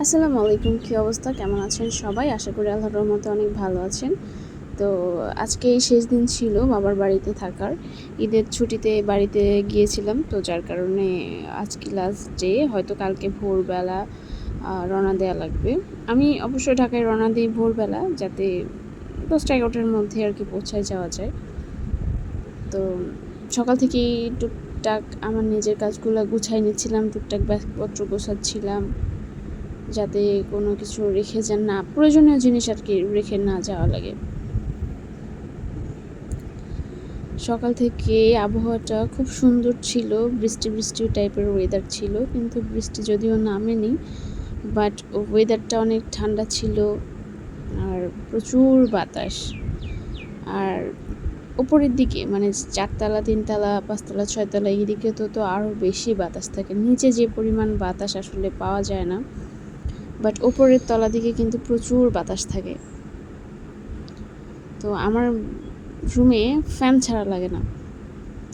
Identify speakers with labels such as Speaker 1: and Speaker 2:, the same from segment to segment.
Speaker 1: আসসালামু আলাইকুম, কী অবস্থা? কেমন আছেন সবাই? আশা করি আল্লাহর রহমতে অনেক ভালো আছেন। তো আজকে এই শেষ দিন ছিল বাবার বাড়িতে থাকার। ঈদের ছুটিতে বাড়িতে গিয়েছিলাম, তো যার কারণে আজকে লাস্ট ডে হয়তো কালকে ভোরবেলা রওনা দেওয়া লাগবে। আমি অবশ্যই ঢাকায় রওনা দিই ভোরবেলা, যাতে দশটা এগারোটার মধ্যে আর কি পৌঁছায় যাওয়া যায়। তো সকাল থেকেই টুকটাক আমার নিজের কাজগুলো গুছাই নিচ্ছিলাম, টুকটাক ব্যাগপত্র গোছাচ্ছিলাম। যাতে কোনো কিছু রেখে যান না, প্রয়োজনীয় জিনিস আর কি রেখে না যাওয়া লাগে। সকাল থেকে আবহাওয়াটা খুব সুন্দর ছিল, বৃষ্টি বৃষ্টি টাইপের ওয়েদার ছিল, কিন্তু বৃষ্টি যদিও নামেনি বাট ওয়েদারটা অনেক ঠান্ডা ছিল আর প্রচুর বাতাস। আর উপরের দিকে মানে চারতলা, তিনতলা, পাঁচতলা, ছয়তলা এই দিকে তো তো আরও বেশি বাতাস থাকে। নিচে যে পরিমাণ বাতাস আসলে পাওয়া যায় না। বাট ওপরের তলা দিকে কিন্তু প্রচুর বাতাস থাকে। তো আমার রুমে ফ্যান ছাড়া লাগে না।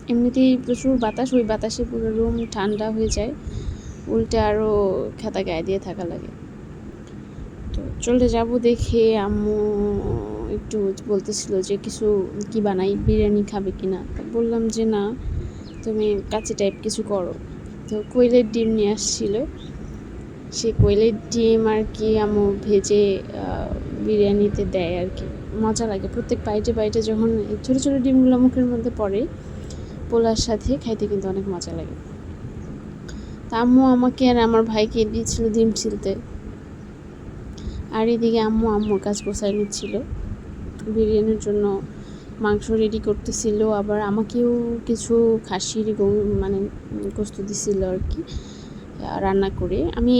Speaker 1: এমনিতেই প্রচুর বাতাস, ওই বাতাসে পুরো রুম ঠান্ডা হয়ে যায়। উল্টে আরও খাতা গায়ে দিয়ে থাকা লাগে। তো চলে যাব দেখে আম্মু একটু বলতেছিল যে কিছু কি বানাই, বিরিয়ানি খাবে কি না? বললাম যে না, তুমি কাঁচি টাইপ কিছু করো। তো কোয়েলের ডিম নিয়ে আসছিল। সে কোয়েলের ডিম আর কি আম্মু ভেজে বিরিয়ানিতে দেয় আর কি। মজা লাগে। প্রত্যেক বাইটে বাইটে যখন এই ছোটো ছোটো ডিমগুলো মুখের মধ্যে পড়ে, পোলার সাথে খাইতে কিন্তু অনেক মজা লাগে। তা আম্মু আমাকে আর আমার ভাইকে দিয়েছিল ডিম ছিলতে। আর এদিকে আম্মু আম্মুর কাজ গোছায় নিচ্ছিল। বিরিয়ানির জন্য মাংস রেডি করতেছিল। আবার আমাকেও কিছু খাসির মানে গোস্ত দিছিল আর কি। রান্না করে। আমি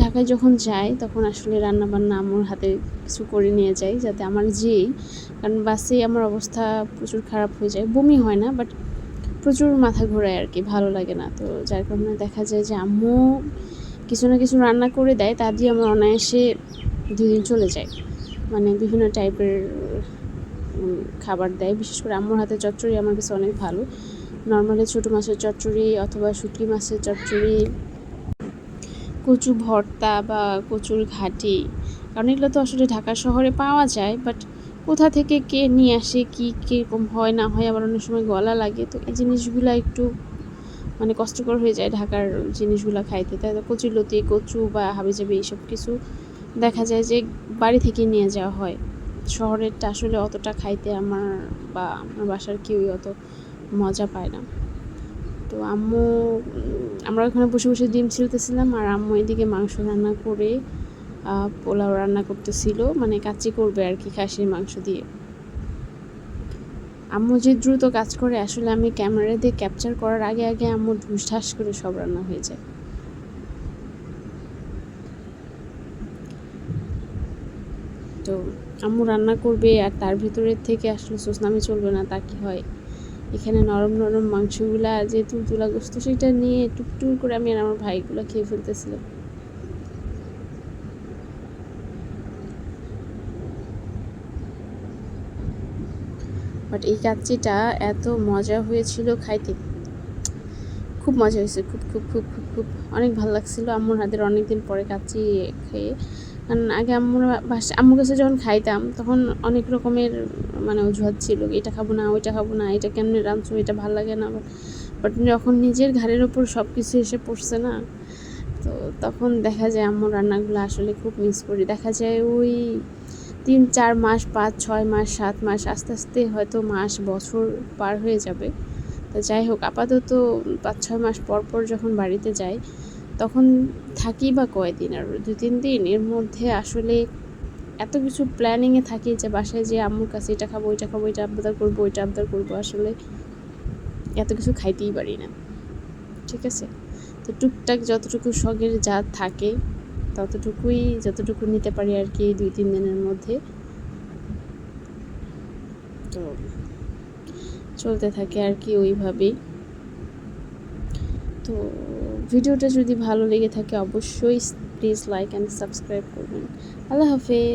Speaker 1: ঢাকায় যখন যাই, তখন আসলে রান্না বান্না আমার হাতে কিছু করে নিয়ে যাই যাতে আমার যেই, কারণ বাসে আমার অবস্থা প্রচুর খারাপ হয়ে যায়। বমি হয় না বাট প্রচুর মাথা ঘোরায় আর কি, ভালো লাগে না। তো যার কারণে দেখা যায় যে আম্মু কিছু না কিছু রান্না করে দেয়, তা দিয়ে আমার অনায়াসে দুদিন চলে যায়। মানে বিভিন্ন টাইপের খাবার দেয়। বিশেষ করে আম্মুর হাতে চচ্চড়ি আমার কাছে অনেক ভালো। নর্মালি ছোটো মাছের চচ্চড়ি অথবা শুটকি মাছের চচ্চড়ি কচু ভর্তা বা কচুর ঘাটি, কারণ এগুলো তো আসলে ঢাকা শহরে পাওয়া যায় বাট কোথা থেকে কে নিয়ে আসে, কি কীরকম হয়, না হয় আবার অনেক সময় গলা লাগে, তো এই জিনিসগুলো একটু মানে কষ্টকর হয়ে যায় ঢাকার জিনিসগুলো খাইতে। তাই তো কচু লতি কচু বা হাবিজাবি এইসব কিছু দেখা যায় যে বাড়ি থেকে নিয়ে যাওয়া হয়। শহরেরটা আসলে অতটা খাইতে আমার বা আমার বাসার কেউই অত মজা পায় না। তো আম্মু আমরা ওখানে বসে বসে ডিম ছিলতেছিলাম আর আম্মু এদিকে মাংস রান্না করে পোলাও রান্না করতেছিল মানে কাচ্চি করবে আর কি, খাসির মাংস দিয়ে। আম্মু যে দ্রুত কাজ করে, আসলে আমি ক্যামেরা দিয়ে ক্যাপচার করার আগে আগে আম্মু ঢুস ঢাস করে সব রান্না হয়ে যায়। তো আম্মু রান্না করবে আর তার ভিতরের থেকে আসলে সুসনামি চলবে না, তা কি হয়? এখানে নরম নরম মাংসগুলা, যে তুলতুলা গোস্ত সেটা নিয়ে টুকটুক করে আমি আর আমার ভাইগুলো খেয়ে ফেলতেছিলাম। বাট এই কাচ্চিটা এত মজা হয়েছিল খাইতে। খুব মজা হয়েছে, খুব খুব খুব খুব খুব। অনেক ভালো লাগছিল। আম্মুর হাতের অনেকদিন পরে কাচ্চি খেয়ে কারণ আগে আম্মুর বাসা, আম্মুর কাছে যখন খাইতাম, তখন অনেক রকমের মানে অজুহাত ছিল এটা খাব না, ওইটা খাব না, এটা কেমনে রাঁধছো, এটা ভালো লাগে না। বাট যখন নিজের ঘাড়ের ওপর সব কিছু এসে পড়ছে না, তো তখন দেখা যায় আম্মুর রান্নাগুলো আসলে খুব মিস করি। দেখা যায় ওই তিন, চার মাস, পাঁচ, ছয় মাস, সাত মাস, আস্তে আস্তে হয়তো মাস, বছর পার হয়ে যাবে। তো যাই হোক, আপাতত পাঁচ, ছয় মাস পর পর যখন বাড়িতে যাই তখন থাকি বা কয়দিন আর দু তিন দিন? এর মধ্যে আসলে এত কিছু প্ল্যানিংয়ে থাকি যে বাসায় যে আম্মুর কাছে এটা খাব, ওইটা খাব এটা আবদার করব, ওইটা আবদার করব, আসলে এত কিছু খাইতেই পারি না। ঠিক আছে? তো টুকটাক যতটুকু শখের যা থাকে, ততটুকুই, যতটুকু নিতে পারি আর কি দুই তিন দিনের মধ্যে। তো চলতে থাকে আর কি ওইভাবেই। তো ভিডিওটা যদি ভালো লেগে থাকে অবশ্যই প্লিজ লাইক অ্যান্ড সাবস্ক্রাইব করবেন। আল্লাহ হাফেজ।